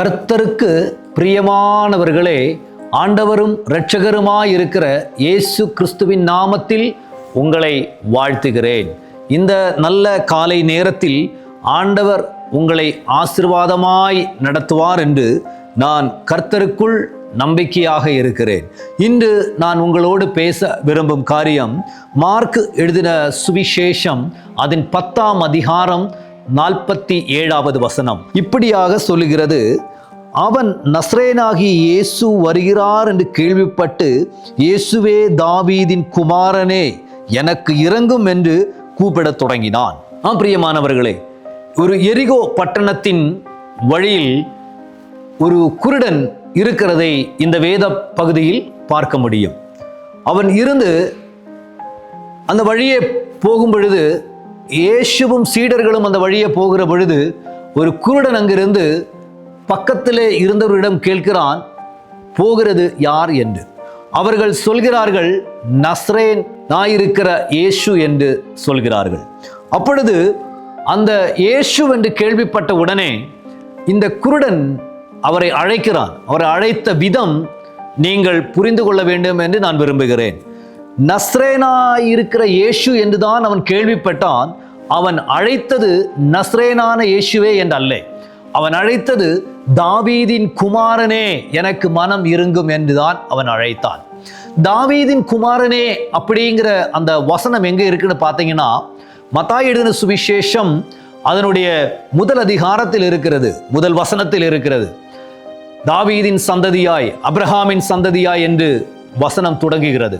கர்த்தருக்கு பிரியமானவர்களே ஆண்டவரும் இரட்சகருமாயிருக்கிற இயேசு கிறிஸ்துவின் நாமத்தில் உங்களை வாழ்த்துகிறேன். இந்த நல்ல காலை நேரத்தில் ஆண்டவர் உங்களை ஆசிர்வாதமாய் நடத்துவார் என்று நான் கர்த்தருக்குள் நம்பிக்கையாக இருக்கிறேன். இன்று நான் உங்களோடு பேச விரும்பும் காரியம் மார்க் எழுதின சுவிசேஷம் அதன் பத்தாம் அதிகாரம் நாற்பத்தி ஏழாவது வசனம். இப்படியாக சொல்லுகிறது அவன் நஸ்ரேனாகி இயேசு வருகிறார் என்று கேள்விப்பட்டு இயேசுவே தாவீதின் குமாரனே எனக்கு இறங்கும் என்று கூப்பிடத் தொடங்கினான். ஆம் பிரியமானவர்களே ஒரு எரிகோ பட்டணத்தின் வழியில் ஒரு குருடன் இருக்கிறதை இந்த வேத பகுதியில் பார்க்க முடியும். அவன் இருந்து அந்த வழியே போகும் பொழுது இயேசுவும் சீடர்களும் அந்த வழியே போகிற பொழுது ஒரு குருடன் அங்கிருந்து பக்கத்திலே இருந்தவரிடம் கேட்கிறான் போகிறது யார் என்று? அவர்கள் சொல்கிறார்கள் நஸ்ரேன் நாயிருக்கிற இயேசு என்று சொல்கிறார்கள். அப்பொழுது அந்த இயேசு என்று கேள்விப்பட்ட உடனே இந்த குருடன் அவரை அழைக்கிறான். அவரை அழைத்த விதம் நீங்கள் புரிந்து கொள்ள வேண்டும் என்று நான் விரும்புகிறேன். நஸ்ரேனா இருக்கிற இயேசு என்றுதான் அவன் கேள்விப்பட்டான். அவன் அழைத்தது நஸ்ரேனான இயேசுவே என்று அல்ல அவன் அழைத்தது தாவீதின் குமாரனே எனக்கு மனம் இருங்கும் என்றுதான் அவன் அழைத்தான். தாவீதின் குமாரனே அப்படிங்கிற அந்த வசனம் எங்கே இருக்குன்னு பார்த்தீங்கன்னா மத்தாய் எழுதின சுவிசேஷம் அதனுடைய முதல் அதிகாரத்தில் இருக்கிறது முதல் வசனத்தில் இருக்கிறது. தாவீதின் சந்ததியாய் அப்ரஹாமின் சந்ததியாய் என்று வசனம் தொடங்குகிறது.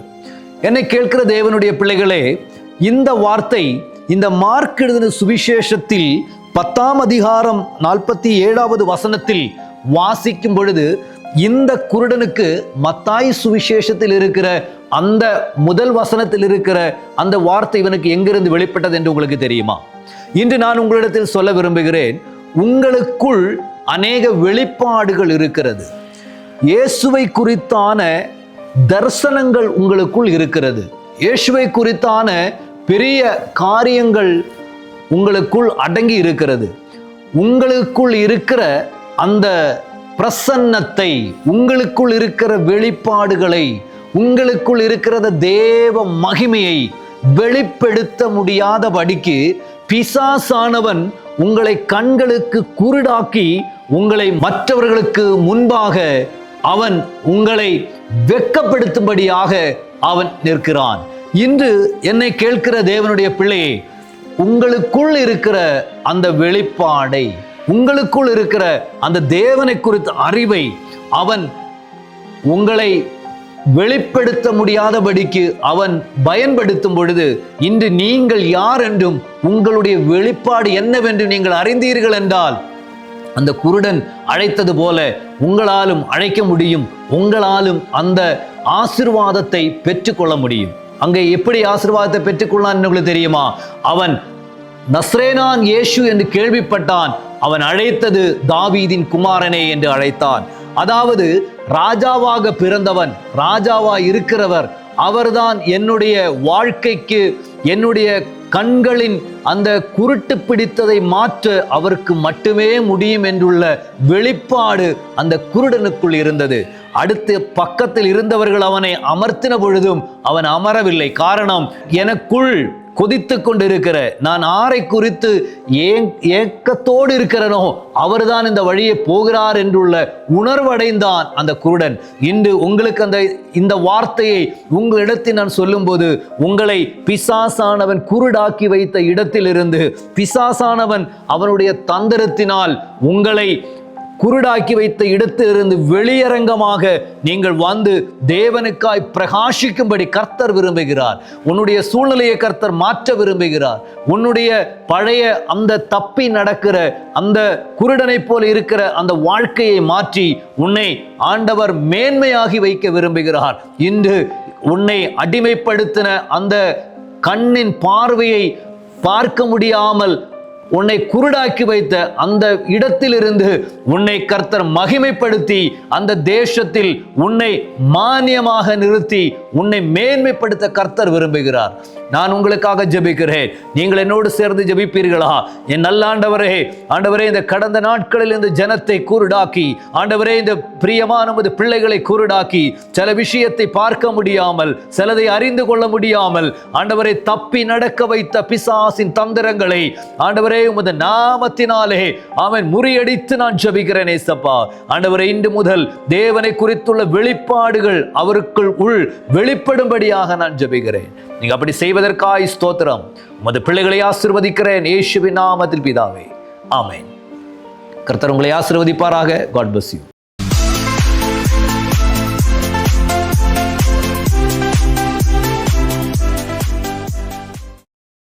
என்னை கேட்கிற தேவனுடைய பிள்ளைகளே இந்த வார்த்தை இந்த மார்க் எழுதின சுவிசேஷத்தில் பத்தாம் அதிகாரம் நாற்பத்தி ஏழாவது வசனத்தில் வாசிக்கும் பொழுது இந்த குருடனுக்கு மத்தாய் சுவிசேஷத்தில் இருக்கிற அந்த முதல் வசனத்தில் இருக்கிற அந்த வார்த்தை இவனுக்கு எங்கிருந்து வெளிப்பட்டது என்று உங்களுக்கு தெரியுமா? இன்று நான் உங்களிடத்தில் சொல்ல விரும்புகிறேன் உங்களுக்குள் அநேக வெளிப்பாடுகள் இருக்கிறது. இயேசுவை குறித்தான தரிசனங்கள் உங்களுக்குள் இருக்கிறது. இயேசுவை குறித்தான பெரிய காரியங்கள் உங்களுக்குள் அடங்கி இருக்கிறது. உங்களுக்குள் இருக்கிற அந்த பிரசன்னத்தை உங்களுக்குள் இருக்கிற வெளிப்பாடுகளை உங்களுக்குள் இருக்கிறத தேவ மகிமையை வெளிப்படுத்த முடியாதபடிக்கு பிசாசானவன் உங்களை கண்களுக்கு குருடாக்கி உங்களை மற்றவர்களுக்கு முன்பாக அவன் உங்களை வெட்கப்படுத்தும்படியாக அவன் நிற்கிறான். இன்று என்னை கேட்கிற தேவனுடைய பிள்ளையே உங்களுக்குள் இருக்கிற அந்த வெளிப்பாடை உங்களுக்குள் இருக்கிற அந்த தேவனை குறித்த அறிவை அவன் உங்களை வெளிப்படுத்த முடியாதபடிக்கு அவன் பயன்படுத்தும் பொழுது இன்று நீங்கள் யார் என்றும் உங்களுடைய வெளிப்பாடு என்னவென்று நீங்கள் அறிந்தீர்கள் என்றால் அந்த குருடன் அழைத்தது போல உங்களாலும் அழைக்க முடியும் உங்களாலும் அந்த ஆசிர்வாதத்தை பெற்றுக்கொள்ள முடியும். அங்கே எப்படி ஆசிர்வாதத்தை பெற்றுக்கொள்ளான் உங்களுக்கு தெரியுமா? அவன் நஸ்ரேனான் இயேசு என்று கேள்விப்பட்டான் அவன் அழைத்தது தாவீதின் குமாரனே என்று அழைத்தான். அதாவது ராஜாவாக பிறந்தவன் ராஜாவா இருக்கிறவர் அவர்தான் என்னுடைய வாழ்க்கைக்கு என்னுடைய கண்களின் அந்த குருட்டு பிடித்ததை மாற்ற அவருக்கு மட்டுமே முடியும் என்றுள்ள வெளிப்பாடு அந்த குருடனுக்குள் இருந்தது. அடுத்து பக்கத்தில் இருந்தவர்கள் அவனை அமர்த்தின பொழுதும் அவன் அமரவில்லை. காரணம் எனக்குள் கொதித்து கொண்டிருக்கிற நான் ஆரை குறித்து ஏக்கத்தோடு இருக்கிறனோ அவர்தான் இந்த வழியை போகிறார் என்றுள்ள உணர்வடைந்தான் அந்த குருடன். இன்று உங்களுக்கு அந்த இந்த வார்த்தையை உங்களிடத்தில் நான் சொல்லும்போது உங்களை பிசாசானவன் குருடாக்கி வைத்த இடத்திலிருந்து பிசாசானவன் அவனுடைய தந்திரத்தினால் உங்களை குருடாக்கி வைத்த இடத்திலிருந்து வெளியரங்கமாக நீங்கள் வந்து தேவனுக்காய் பிரகாசிக்கும்படி கர்த்தர் விரும்புகிறார். உன்னுடைய சூழ்நிலையை கர்த்தர் மாற்ற விரும்புகிறார். உன்னுடைய பழைய அந்த தப்பி நடக்கிற அந்த குருடனைப் போல இருக்கிற அந்த வாழ்க்கையை மாற்றி உன்னை ஆண்டவர் மேன்மையாகி வைக்க விரும்புகிறார். இன்று உன்னை அடிமைப்படுத்தின அந்த கண்ணின் பார்வையை பார்க்க முடியாமல் உன்னை குருடாக்கி வைத்த அந்த இடத்திலிருந்து உன்னை கர்த்தர் மகிமைப்படுத்தி அந்த தேசத்தில் உன்னை மானியமாக நிறுத்தி உன்னை மேன்மைப்படுத்த கர்த்தர் விரும்புகிறார். நான் உங்களுக்காக ஜெபிக்கிறேன். நீங்கள் என்னோடு சேர்ந்து ஜெபிப்பீர்களா? என் நல்ல ஆண்டவரே ஆண்டவரே இந்த கடந்த நாட்களில் இந்த ஜனத்தை குருடாக்கி ஆண்டவரே இந்த பிரியமான நமது பிள்ளைகளை குருடாக்கி சில விஷயத்தை பார்க்க முடியாமல் சிலதை அறிந்து கொள்ள முடியாமல் ஆண்டவரை தப்பி நடக்க வைத்த பிசாசின் தந்திரங்களை ஆண்டவரே உமது நாமத்தினாலே அவன் முறியடித்து நான் ஜபிக்கிறேன் ஏசப்பா. ஆண்டவரே இன்று முதல் தேவனை குறித்துள்ள வெளிப்பாடுகள் அவருக்குள் உள் வெளிப்படும்படியாக நான் ஜெபிக்கிறேன். நீங்க அப்படி செய்வதற்காய் ஸ்தோத்திரம். உமது பிள்ளைகளை ஆசிர்வதிக்கிறேன். இயேசுவின் நாமத்தில் பிதாவே. ஆமேன். கர்த்தர் உங்களை ஆசிர்வதிப்பாராக. God bus you